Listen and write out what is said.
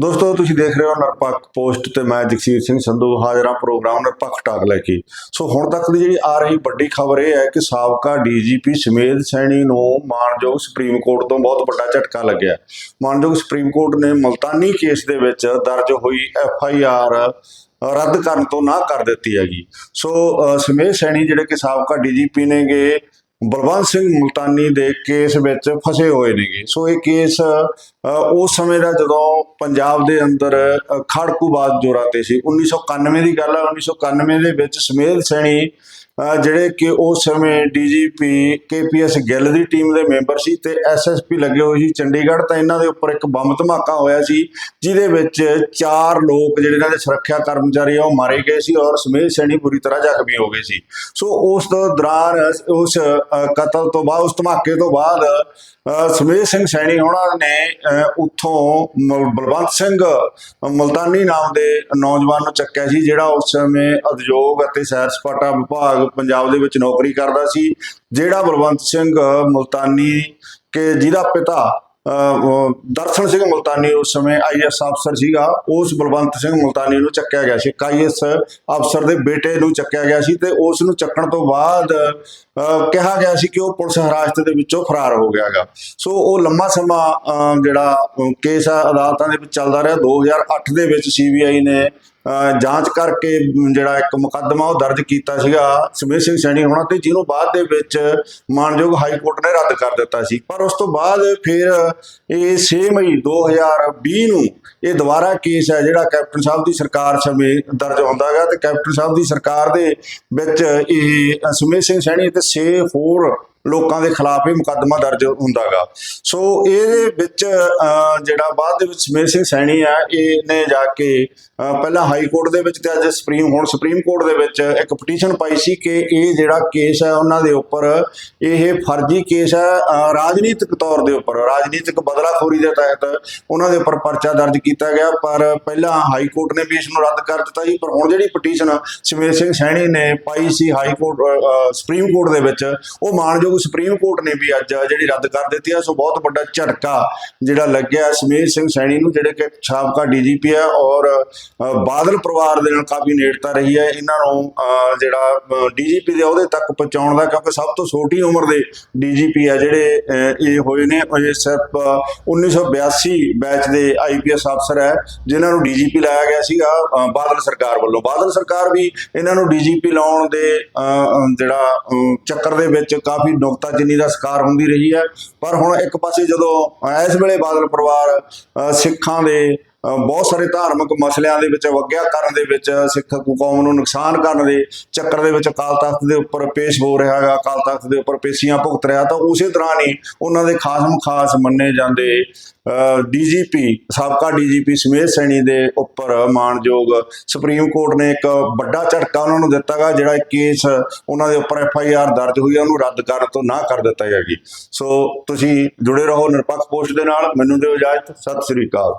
ਦੋਸਤੋ ਤੁਸੀਂ ਦੇਖ ਰਹੇ ਹੋ ਨਿਰਪੱਖ ਪੋਸਟ ਤੇ ਮੈਂ ਜਗਸੀਰ ਸਿੰਘ ਸੰਧੂ ਹਾਜ਼ਰਾਂ ਪ੍ਰੋਗਰਾਮ ਨਿਰਪੱਖ ਟਾਕ ਲੈ ਕੇ। ਸੋ ਹੁਣ ਤੱਕ ਦੀ ਜਿਹੜੀ ਆ ਰਹੀ ਵੱਡੀ ਖਬਰ ਇਹ ਹੈ ਕਿ ਸਾਬਕਾ ਡੀਜੀਪੀ ਸਮੇਧ ਸੈਣੀ ਨੂੰ ਮਾਨਯੋਗ ਸੁਪਰੀਮ ਕੋਰਟ ਤੋਂ ਬਹੁਤ ਵੱਡਾ ਝਟਕਾ ਲੱਗਿਆ। ਮਾਨਯੋਗ ਸੁਪਰੀਮ ਕੋਰਟ ਨੇ ਮਲਤਾਨੀ ਕੇਸ ਦੇ ਵਿੱਚ ਦਰਜ ਹੋਈ ਐਫ ਆਈ ਆਰ ਰੱਦ ਕਰਨ ਤੋਂ ਨਾ ਕਰ ਦਿੱਤੀ ਹੈਗੀ। ਸੋ ਅ, ਸਮੇਧ ਸੈਣੀ ਜਿਹੜੇ ਕਿ ਸਾਬਕਾ ਡੀਜੀਪੀ ਨੇਗੇ ਬਲਵੰਤ ਸਿੰਘ ਮੁਲਤਾਨੀ ਦੇ ਕੇਸ ਵਿੱਚ ਫਸੇ ਹੋਏ ਨੇਗੇ। ਸੋ ਇਹ ਕੇਸ ਅ, ਉਸ ਸਮੇਂ ਦਾ ਜਦੋਂ ਪੰਜਾਬ ਦੇ ਅੰਦਰ ਅ, ਖੜਕੂਬਾਜ਼ ਜੋਰਾਂ ਤੇ ਸੀ 1991 ਦੀ ਗੱਲ ਹੈ 1991 ਦੇ ਵਿੱਚ ਸਮੇਧ ਸੈਣੀ ਜਿਹੜੇ ਕਿ ਉਸ ਸਮੇਂ ਡੀਜੀਪੀ ਕੇਪੀਐਸ ਗਿੱਲ ਦੀ ਟੀਮ ਦੇ ਮੈਂਬਰ ਸੀ ਤੇ ਐਸਐਸਪੀ ਲੱਗੇ ਹੋਏ ਸੀ ਚੰਡੀਗੜ੍ਹ ਤਾਂ ਇਹਨਾਂ ਦੇ ਉੱਪਰ ਇੱਕ ਬੰਬ ਧਮਾਕਾ ਹੋਇਆ ਸੀ ਜਿਹਦੇ ਵਿੱਚ ਚਾਰ ਲੋਕ ਜਿਹੜੇ ਇਹਨਾਂ ਦੇ ਸੁਰੱਖਿਆ ਕਰਮਚਾਰੀ ਆ ਉਹ ਮਾਰੇ ਗਏ ਸੀ ਔਰ ਸਮੇਧ ਸੈਣੀ ਬੁਰੀ ਤਰ੍ਹਾਂ ਜ਼ਖਮੀ ਹੋ ਗਏ ਸੀ। ਸੋ ਉਸ ਦੌਰਾਨ ਉਸ ਕਤਲ ਤੋਂ ਬਾਅਦ ਉਸ ਧਮਾਕੇ ਤੋਂ ਬਾਅਦ ਅ, ਸਿੰਘ ਸੈਣੀ ਹੋਣਾ ਨੇ ਉੱਥੋਂ ਮਲ- ਬਲਵੰਤ ਸਿੰਘ ਮਲਤਾਨੀ ਨਾਮ ਦੇ ਨੌਜਵਾਨ ਨੂੰ ਚੱਕਿਆ ਸੀ ਜਿਹੜਾ ਉਸ ਸਮੇਂ ਉਦਯੋਗ ਅਤੇ ਸੈਰ ਸਪਾਟਾ ਵਿਭਾਗ ਪੰਜਾਬ ਦੇ ਵਿੱਚ ਨੌਕਰੀ ਕਰਦਾ ਸੀ ਜਿਹੜਾ ਬਲਵੰਤ ਸਿੰਘ ਮਲਤਾਨੀ ਕੇ ਜਿਹਦਾ ਪਿਤਾ ਦਰਸ਼ਨ ਸਿੰਘ ਮੁਲਤਾਨੀ ਉਸ ਸਮੇਂ ਆਈਐਸ ਅਫਸਰ ਸੀਗਾ ਉਸ ਬਲਵੰਤ ਸਿੰਘ ਮੁਲਤਾਨੀ ਨੂੰ ਚੱਕਿਆ ਗਿਆ ਸੀ ਆਈਐਸ ਅਫਸਰ ਦੇ ਬੇਟੇ ਨੂੰ ਚੱਕਿਆ ਗਿਆ ਸੀ ਤੇ ਉਸ ਨੂੰ ਚੱਕਣ ਤੋਂ ਬਾਅਦ ਅਹ, ਕਿਹਾ ਗਿਆ ਸੀ ਕਿ ਉਹ ਪੁਲਿਸ ਹਿਰਾਸਤ ਦੇ ਵਿੱਚੋਂ ਫਰਾਰ ਹੋ ਗਿਆਗਾ ਸੋ ਉਹ ਲੰਮਾ ਸਮਾਂ ਅਹ, ਜਿਹੜਾ ਕੇਸ ਆ ਅਦਾਲਤਾਂ ਦੇ ਵਿੱਚ ਚੱਲਦਾ ਰਿਹਾ 2008 ਦੇ ਵਿੱਚ ਸੀਬੀਆਈ ਨੇ ਜਾਂਚ ਕਰਕੇ ਜਿਹੜਾ ਇੱਕ ਮੁਕੱਦਮਾ ਉਹ ਦਰਜ ਕੀਤਾ ਸੀਗਾ ਸਮੇਤ ਸਿੰਘ ਸੈਣੀ ਹੋਣਾ ਤੇ ਜਿਹਨੂੰ ਬਾਅਦ ਦੇ ਵਿੱਚ ਮਾਨਯੋਗ ਹਾਈ ਕੋਰਟ ਨੇ ਰੱਦ ਕਰ ਦਿੱਤਾ ਸੀ। ਪਰ ਉਸ ਤੋਂ ਬਾਅਦ ਫਿਰ ਇਹ 6 ਮਈ 2020 ਨੂੰ ਇਹ ਦੁਬਾਰਾ ਕੇਸ ਹੈ ਜਿਹੜਾ ਕੈਪਟਨ ਸਾਹਿਬ ਦੀ ਸਰਕਾਰ ਸਮੇਂ ਦਰਜ ਹੁੰਦਾ ਹੈਗਾ ਤੇ ਕੈਪਟਨ ਸਾਹਿਬ ਦੀ ਸਰਕਾਰ ਦੇ ਵਿੱਚ ਇਹ ਸੁਮੇਤ ਸਿੰਘ ਸੈਣੀ ਤੇ 6 ਹੋਰ ਲੋਕਾਂ ਦੇ ਖਿਲਾਫ ਹੀ ਮੁਕੱਦਮਾ ਦਰਜ ਹੁੰਦਾਗਾ। ਸੋ ਇਹਦੇ ਵਿੱਚ ਜਿਹੜਾ ਬਾਅਦ ਦੇ ਵਿੱਚ ਸਮੇਤ ਸਿੰਘ ਸੈਣੀ ਆ, ਇਹਨੇ ਜਾ ਕੇ ਪਹਿਲਾਂ ਹਾਈ ਕੋਰਟ ਦੇ ਵਿੱਚ ਤੇ ਅੱਜ ਸੁਪਰੀਮ, ਹੁਣ ਸੁਪਰੀਮ ਕੋਰਟ ਦੇ ਵਿੱਚ ਇੱਕ ਪਟੀਸ਼ਨ ਪਾਈ ਸੀ ਕਿ ਇਹ ਜਿਹੜਾ ਕੇਸ ਹੈ ਉਹਨਾਂ ਦੇ ਉੱਪਰ, ਇਹ ਫਰਜ਼ੀ ਕੇਸ ਹੈ ਰਾਜਨੀਤਿਕ ਤੌਰ ਦੇ ਉੱਪਰ, ਰਾਜਨੀਤਿਕ ਬਦਲਾਖੋਰੀ ਦੇ ਤਹਿਤ ਉਹਨਾਂ ਦੇ ਉੱਪਰ ਪਰਚਾ ਦਰਜ ਕੀਤਾ ਗਿਆ। ਪਰ ਪਹਿਲਾਂ ਹਾਈ ਕੋਰਟ ਨੇ ਵੀ ਇਸ ਨੂੰ ਰੱਦ ਕਰ ਦਿੱਤਾ ਸੀ। ਪਰ ਹੁਣ ਜਿਹੜੀ ਪਟੀਸ਼ਨ ਸਮੇਤ ਸਿੰਘ ਸੈਣੀ ਨੇ ਪਾਈ ਸੀ ਹਾਈ ਕੋਰਟ ਸੁਪਰੀਮ ਕੋਰਟ ਦੇ ਵਿੱਚ, ਉਹ ਮਾਨਯੋਗ ਸੁਪਰੀਮ ਕੋਰਟ ਨੇ ਵੀ ਅੱਜ ਜਿਹੜੀ ਰੱਦ ਕਰ ਦਿੱਤੀ ਹੈ ਸੋ ਬਹੁਤ ਵੱਡਾ ਝਟਕਾ ਜਿਹੜਾ ਲੱਗਿਆ ਸਮੇਤ ਸਿੰਘ ਸੈਣੀ ਨੂੰ ਜਿਹੜੇ ਕਿ ਸਾਬਕਾ ਡੀਜੀਪੀ ਹੈ ਔਰ ਬਾਦਲ ਪਰਿਵਾਰ ਦੇ ਨਾਲ ਕਾਫੀ ਨੇੜਤਾ ਰਹੀ ਹੈ। ਇਹਨਾਂ ਨੂੰ ਅਹ, ਜਿਹੜਾ ਡੀਜੀਪੀ ਦੇ ਅਹੁਦੇ ਤੱਕ ਪਹੁੰਚਾਉਣ ਦਾ ਕਿਉਂਕਿ ਸਭ ਤੋਂ ਛੋਟੀ ਉਮਰ ਦੇ ਡੀਜੀਪੀ ਆ ਜਿਹੜੇ ਇਹ ਹੋਏ ਨੇ। ਇਹ ਸਿਰਫ ਅਹ, 1982 ਬੈਚ ਦੇ ਆਈਪੀਐਸ ਅਫਸਰ ਹੈ ਜਿਨ੍ਹਾਂ ਨੂੰ ਡੀਜੀਪੀ ਲਾਇਆ ਗਿਆ ਸੀਗਾ ਬਾਦਲ ਸਰਕਾਰ ਵੱਲੋਂ। ਬਾਦਲ ਸਰਕਾਰ ਵੀ ਇਹਨਾਂ ਨੂੰ ਡੀਜੀਪੀ ਲਾਉਣ ਦੇ ਅਹ, ਜਿਹੜਾ ਅਹ, ਚੱਕਰ ਦੇ ਵਿੱਚ ਕਾਫੀ ਨੁਕਤਾਚੀਨੀ ਦਾ ਸ਼ਿਕਾਰ ਹੁੰਦੀ ਰਹੀ ਹੈ। ਪਰ ਹੁਣ ਇੱਕ ਪਾਸੇ ਜਦੋਂ ਇਸ ਵੇਲੇ ਬਾਦਲ ਪਰਿਵਾਰ ਅਹ, ਸਿੱਖਾਂ ਦੇ ਬਹੁਤ ਸਾਰੇ ਧਾਰਮਿਕ ਮਸਲਿਆਂ ਦੇ ਵਿੱਚ, ਵਗਿਆ ਕਰਨ ਦੇ ਵਿੱਚ, ਸਿੱਖ ਕੌਮ ਨੂੰ ਨੁਕਸਾਨ ਕਰਨ ਦੇ ਚੱਕਰ ਦੇ ਵਿੱਚ ਅਕਾਲ ਤਖਤ ਦੇ ਉੱਪਰ ਪੇਸ਼ ਹੋ ਰਿਹਾ ਹੈਗਾ, ਅਕਾਲ ਤਖਤ ਦੇ ਉੱਪਰ ਪੇਸ਼ੀਆਂ ਭੁਗਤ ਰਿਹਾ, ਤਾਂ ਉਸੇ ਤਰ੍ਹਾਂ ਹੀ ਉਹਨਾਂ ਦੇ ਖਾਸ ਖਾਸ ਮੰਨੇ ਜਾਂਦੇ ਡੀਜੀਪੀ, ਸਾਬਕਾ ਡੀਜੀਪੀ ਸਮੇਤ ਸੈਣੀ ਦੇ ਉੱਪਰ ਮਾਨਯੋਗ ਸੁਪਰੀਮ ਕੋਰਟ ਨੇ ਇੱਕ ਵੱਡਾ ਝਟਕਾ ਉਹਨਾਂ ਨੂੰ ਦਿੱਤਾਗਾ ਜਿਹੜਾ ਕੇਸ ਉਹਨਾਂ ਦੇ ਉੱਪਰ ਐਫ ਆਈ ਆਰ ਦਰਜ ਹੋਈ ਹੈ ਉਹਨੂੰ ਰੱਦ ਕਰਨ ਤੋਂ ਨਾ ਕਰ ਦਿੱਤਾ ਜਾਏਗੀ ਸੋ ਤੁਸੀਂ ਜੁੜੇ ਰਹੋ ਨਿਰਪੱਖ ਪੋਸਟ ਦੇ ਨਾਲ, ਮੈਨੂੰ ਦਿਓ ਇਜਾਜ਼ਤ, ਸਤਿ ਸ੍ਰੀ ਅਕਾਲ।